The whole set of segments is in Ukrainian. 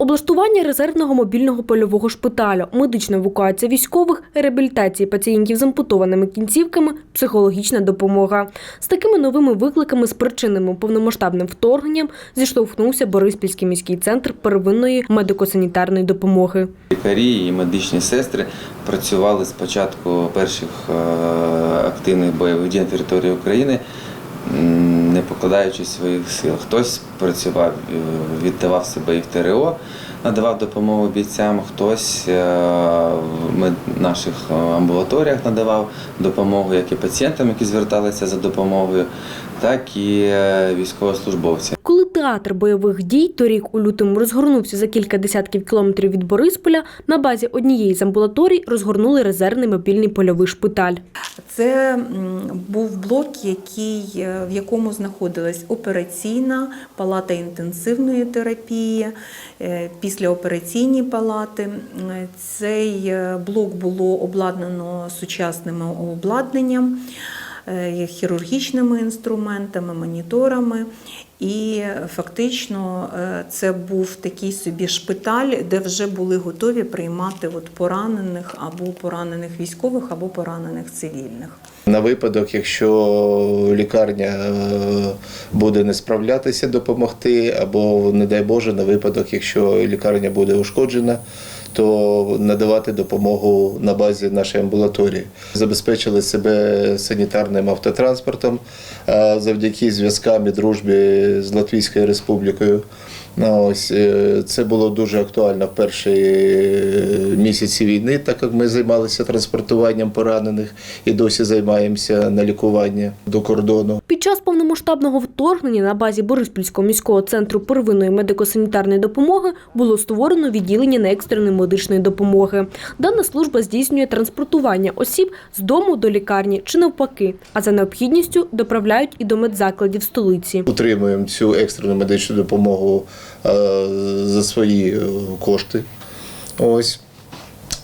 Облаштування резервного мобільного польового шпиталю, медична евакуація військових, реабілітації пацієнтів з ампутованими кінцівками, психологічна допомога. З такими новими викликами, спричиненими повномасштабним вторгненням, зіштовхнувся Бориспільський міський центр первинної медико-санітарної допомоги. Лікарі і медичні сестри працювали з початку перших е, активних бойових дій на території України, не покладаючи своїх сил. Хтось працював, е, віддавав себе і в ТРО, надавав допомогу бійцям, хтось е, в наших е, амбулаторіях надавав допомогу як і пацієнтам, які зверталися за допомогою, так і військовослужбовцям. Театр бойових дій торік у лютому розгорнувся за кілька десятків кілометрів від Борисполя, на базі однієї з амбулаторій розгорнули резервний мобільний польовий шпиталь. Це був блок, який, е, в якому знаходилась операційна палата інтенсивної терапії, е, післяопераційні палати. Цей е, блок було обладнано сучасним обладнанням, хірургічними інструментами, моніторами. І фактично е, це був такий собі шпиталь, де вже були готові приймати от поранених або поранених військових, або поранених цивільних. На випадок, якщо лікарня е, буде не справлятися, допомогти, або, не дай Боже, на випадок, якщо лікарня буде ушкоджена, то надавати допомогу на базі нашої амбулаторії. Забезпечили себе санітарним автотранспортом е, завдяки зв'язкам і дружбі з Латвійською Республікою. Ну, Ось е, це було дуже актуально в перші е, місяці війни, так як ми займалися транспортуванням поранених і досі займаємося на лікування до кордону. Під час повномасштабного вторгнення на базі Бориспільського міського центру первинної медико-санітарної допомоги було створено відділення неекстреної медичної допомоги. Дана служба здійснює транспортування осіб з дому до лікарні чи навпаки, а за необхідністю доправляють і до медзакладів столиці. Утримуємо цю екстрену медичну допомогу за свої е, кошти. Ось.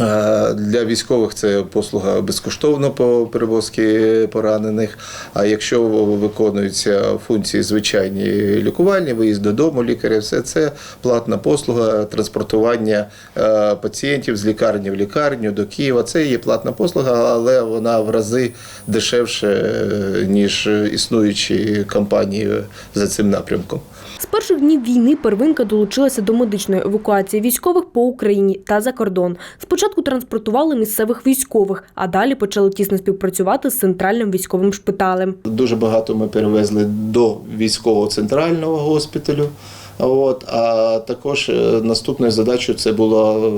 Е, Для військових це послуга безкоштовно по перевозці поранених. А якщо виконуються функції звичайні лікувальні, виїзд додому лікаря, все це платна послуга транспортування е, пацієнтів з лікарні в лікарню до Києва. Це є платна послуга, але вона в рази дешевше, е, ніж існуючі компанії за цим напрямком. Перших днів війни первинка долучилася до медичної евакуації військових по Україні та за кордон. Спочатку транспортували місцевих військових, а далі почали тісно співпрацювати з центральним військовим шпиталем. Дуже багато ми перевезли до військового центрального госпіталю. От, а також е, наступною задачею це було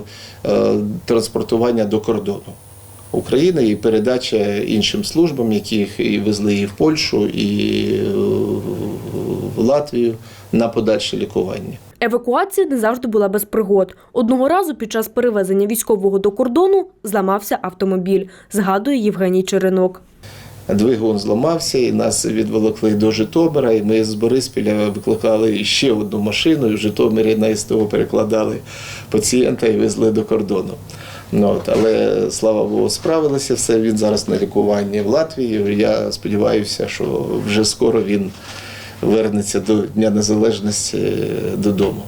е, транспортування до кордону України і передача іншим службам, яких і везли і в Польщу, і е, в Латвію на подальше лікування. Евакуація не завжди була без пригод. Одного разу під час перевезення військового до кордону зламався автомобіль, згадує Євгеній Черенок. Двигун зламався, і нас відволокли до Житомира. І ми з Бориспіля викликали ще одну машину, і в Житомирі на СТО перекладали пацієнта і везли до кордону. Ну, от, але слава Богу, справилися все. Він зараз на лікуванні в Латвії. Я сподіваюся, що вже скоро він вернеться до Дня Незалежності додому.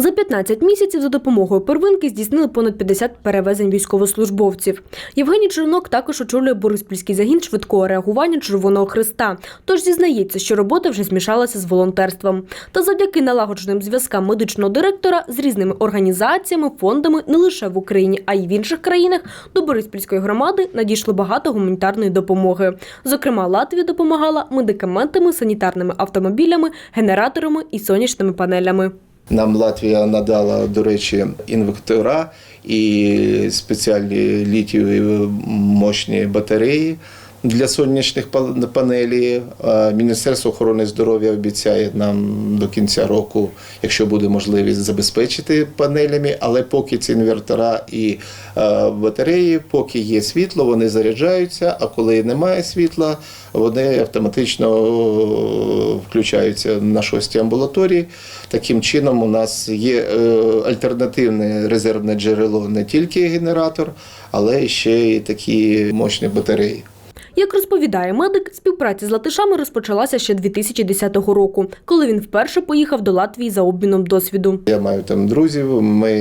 За 15 місяців за допомогою первинки здійснили понад 50 перевезень військовослужбовців. Євгеній Чернок також очолює Бориспільський загін швидкого реагування Червоного Христа. Тож зізнається, що робота вже змішалася з волонтерством. Та завдяки налагодженим зв'язкам медичного директора з різними організаціями, фондами не лише в Україні, а й в інших країнах до Бориспільської громади надійшло багато гуманітарної допомоги. Зокрема, Латвія допомагала медикаментами, санітарними автомобілями, генераторами і сонячними панелями. Нам Латвія надала, до речі, інвектора і спеціальні літієві мощні батареї для сонячних пал- панелей. Міністерство охорони здоров'я обіцяє нам до кінця року, якщо буде можливість, забезпечити панелями. Але поки ці інвертора і е, батареї, поки є світло, вони заряджаються. А коли немає світла, вони автоматично е, включаються на шостій амбулаторії. Таким чином, у нас є е, альтернативне резервне джерело не тільки генератор, але ще й такі мощні батареї. Як розповідає медик, співпраця з латишами розпочалася ще 2010 року, коли він вперше поїхав до Латвії за обміном досвіду. Я маю там друзів. Ми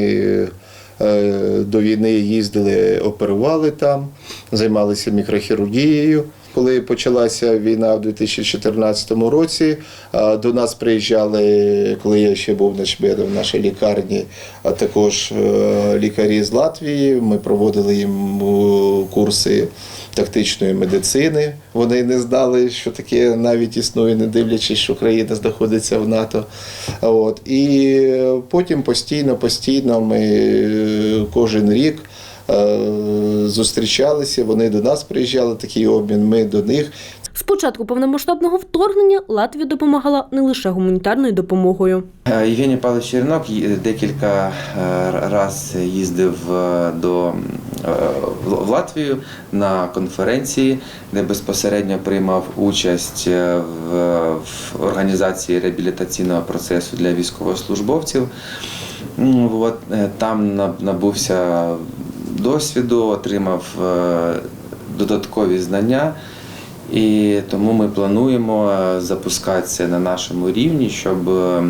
е, до війни їздили, оперували там, займалися мікрохірургією. Коли почалася війна в 2014 році, е, до нас приїжджали, коли я ще був на начмедом в нашій лікарні, а також е, лікарі з Латвії. Ми проводили їм е, курси тактичної медицини. Вони не знали, що таке навіть існує, не дивлячись, що країна знаходиться в НАТО. От. І потім постійно, постійно ми е, кожен рік е, зустрічалися, вони до нас приїжджали, такий обмін, ми до них. З початку повномасштабного вторгнення Латвія допомагала не лише гуманітарною допомогою. Е, Євгеній Павлович Чернок декілька разів їздив е, до е, в Латвію на конференції, де безпосередньо приймав участь е, в, в організації реабілітаційного процесу для військовослужбовців. От, е, там набувся досвіду, отримав е, додаткові знання. І тому ми плануємо е, запускати це на нашому рівні, щоб, е,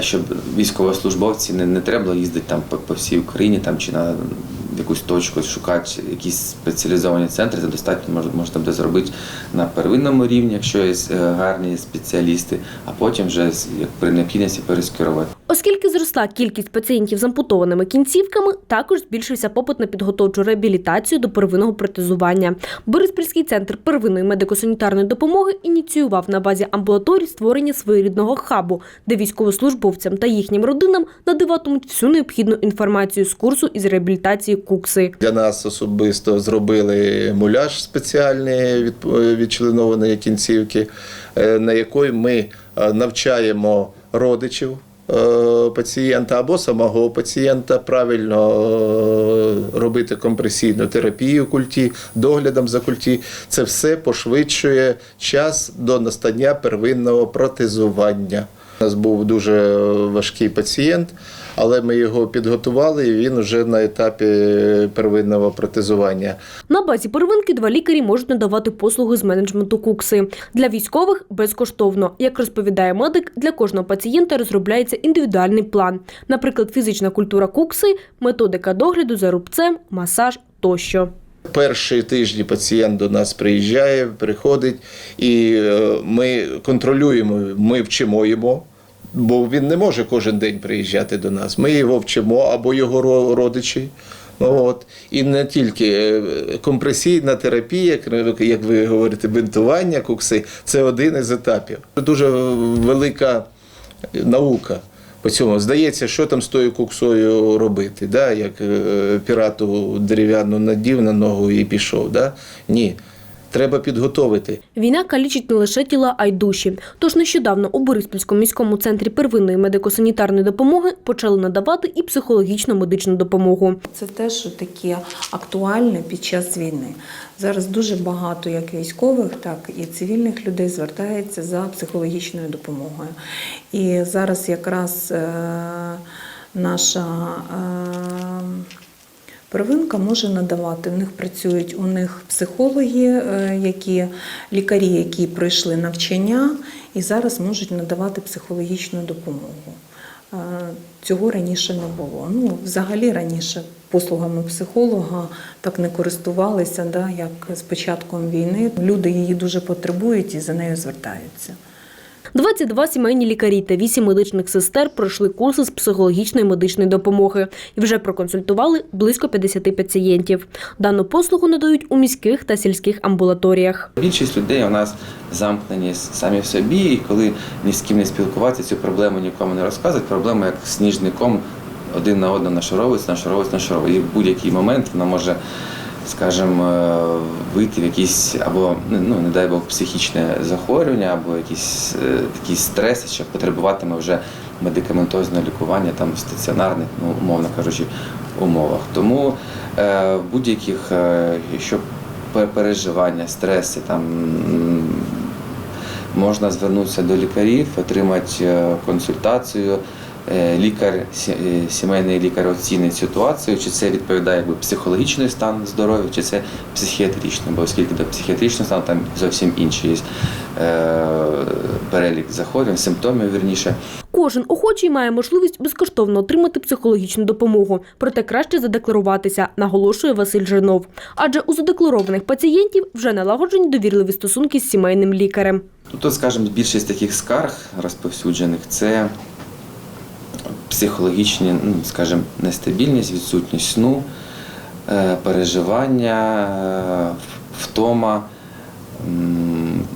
щоб військовослужбовці не, не треба їздити там по, по всій Україні там, чи на якусь точку шукати якісь спеціалізовані центри. Це достатньо можна, можна буде зробити на первинному рівні, якщо є гарні спеціалісти, а потім вже як при необхідності перескерувати. Оскільки зросла кількість пацієнтів з ампутованими кінцівками, також збільшився попит на підготовчу реабілітацію до первинного протезування. Бориспільський центр первинної медико-санітарної допомоги ініціював на базі амбулаторій створення своєрідного хабу, де військовослужбовцям та їхнім родинам надаватимуть всю необхідну інформацію з курсу із реабілітації кукси. Для нас особисто зробили муляж спеціальний від відчленованої кінцівки, е, на якої ми е, навчаємо родичів. Е, Пацієнта або самого пацієнта правильно е, робити компресійну терапію культі, доглядом за культі. Це все пошвидшує час до настання первинного протезування. У нас був дуже важкий пацієнт, але ми його підготували, і він вже на етапі первинного протезування. На базі первинки два лікарі можуть надавати послуги з менеджменту кукси. Для військових безкоштовно. Як розповідає медик, для кожного пацієнта розробляється індивідуальний план. Наприклад, фізична культура кукси, методика догляду за рубцем, масаж тощо. Перші тижні пацієнт до нас приїжджає, приходить, і е, ми контролюємо, ми вчимо його. Бо він не може кожен день приїжджати до нас. Ми його вчимо або його родичі. От. І не тільки е, компресійна терапія, як- ви говорите, бинтування кукси це один із етапів. Дуже велика наука по цьому. Здається, що там з тою куксою робити, да? як е, пірату дерев'яну надів на ногу і пішов. Да? Ні. Треба підготовити. Війна калічить не лише тіла, а й душі. Тож нещодавно у Бориспільському міському центрі первинної медико-санітарної допомоги почали надавати і психологічну медичну допомогу. Це теж таке актуальне під час війни. Зараз дуже багато як військових, так і цивільних людей звертається за психологічною допомогою. І зараз якраз е, наша е, Первинка може надавати. В них працюють у них психологи, е, які лікарі, які пройшли навчання, і зараз можуть надавати психологічну допомогу. Е, Цього раніше не було. Ну, взагалі раніше послугами психолога так не користувалися, да, як з початком війни. Люди її дуже потребують і за нею звертаються. 22 сімейні лікарі та 8 медичних сестер пройшли курси з психологічної медичної допомоги і вже проконсультували близько 50 пацієнтів. Дану послугу надають у міських та сільських амбулаторіях. Більшість людей у нас замкнені самі в собі, і коли ні з ким не спілкуватися, цю проблему нікому не розказують. Проблема як сніжний ком один на одного нашаровується, нашаровується, нашаровується. І в будь-який момент вона може, скажімо, е, вийти в якісь або ну не дай Бог психічне захворювання, або якісь е, такі стреси, що потребуватиме вже медикаментозного лікування там в стаціонарних, ну умовно кажучи, умовах. Тому е, будь-яких, е, якщо переживання, стреси, там можна звернутися до лікарів, отримати е, консультацію, лікар, е, сімейний лікар оцінить ситуацію, чи це відповідає якби, психологічний стан здоров'я, чи це психіатричний, бо оскільки до психіатричного стану там зовсім інший є е, перелік захворювань, симптомів вірніше. Кожен охочий має можливість безкоштовно отримати психологічну допомогу, проте краще задекларуватися, наголошує Василь Жирнов. Адже у задекларованих пацієнтів вже налагоджені довірливі стосунки з сімейним лікарем. Ну, Тут, скажімо, більшість таких скарг розповсюджених це психологічні, ну, скажімо, нестабільність, відсутність сну, е, переживання, е, втома,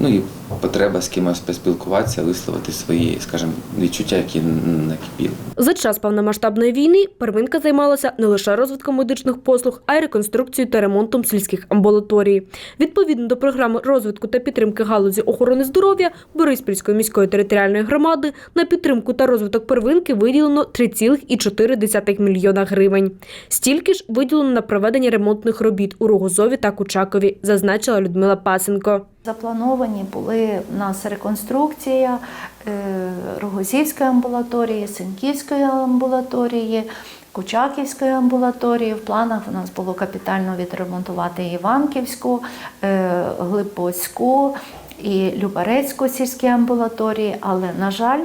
ну і потреба з кимось поспілкуватися, висловити свої, скажімо, відчуття, які накипіли. За час повномасштабної війни первинка займалася не лише розвитком медичних послуг, а й реконструкцією та ремонтом сільських амбулаторій. Відповідно до програми розвитку та підтримки галузі охорони здоров'я Бориспільської міської територіальної громади на підтримку та розвиток первинки виділено 3,4 мільйона гривень. Стільки ж виділено на проведення ремонтних робіт у Рогозові та Кучакові, зазначила Людмила Пасенко. Заплановані були в нас реконструкція е, Рогозівської амбулаторії, Сенківської амбулаторії, Кучаківської амбулаторії. В планах у нас було капітально відремонтувати Іванківську, е, Глибоцьку і Любарецьку сільські амбулаторії, але, на жаль,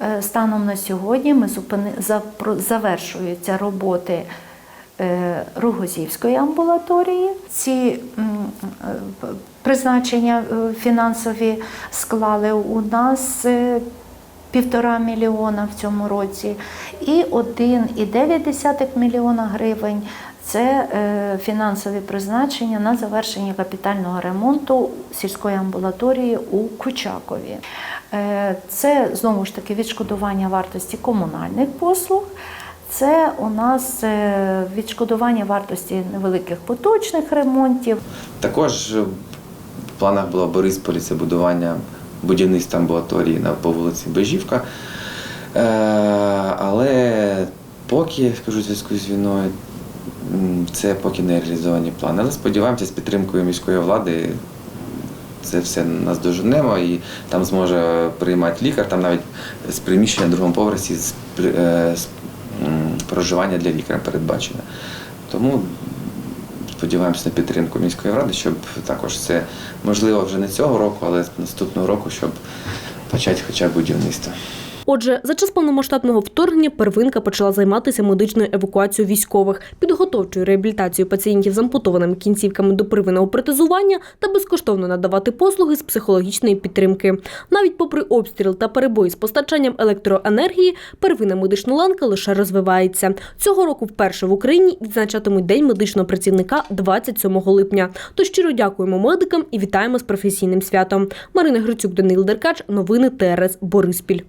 е, станом на сьогодні ми зупини... завершуються роботи Рогозівської амбулаторії. Ці призначення е, фінансові склали у нас е, півтора мільйона в цьому році, і 1,9 мільйона гривень. Це е, фінансові призначення на завершення капітального ремонту сільської амбулаторії у Кучакові. Це знову ж таки відшкодування вартості комунальних послуг. Це у нас відшкодування вартості невеликих поточних ремонтів. Також в планах було Борисполі це будування будівництва амбулаторії по вулиці Бежівка. Е, але поки, я скажу, зв'язку з війною, це поки не реалізовані плани. Але сподіваємося, з підтримкою міської влади це все наздоженемо і там зможе приймати лікар, там навіть з приміщення на другому поверсі з, е, проживання для лікаря передбачено. Тому сподіваємося на підтримку міської ради, щоб також це можливо вже не цього року, але наступного року, щоб почати хоча б будівництво. Отже, за час повномасштабного вторгнення первинка почала займатися медичною евакуацією військових, підготовчою реабілітацією пацієнтів з ампутованими кінцівками до первинного протезування та безкоштовно надавати послуги з психологічної підтримки. Навіть попри обстріл та перебої з постачанням електроенергії, первинна медична ланка лише розвивається. Цього року вперше в Україні відзначатимуть День медичного працівника 27 липня. Тож щиро дякуємо медикам і вітаємо з професійним святом. Марина Грицюк, Данил Деркач, новини ТРС Бориспіль.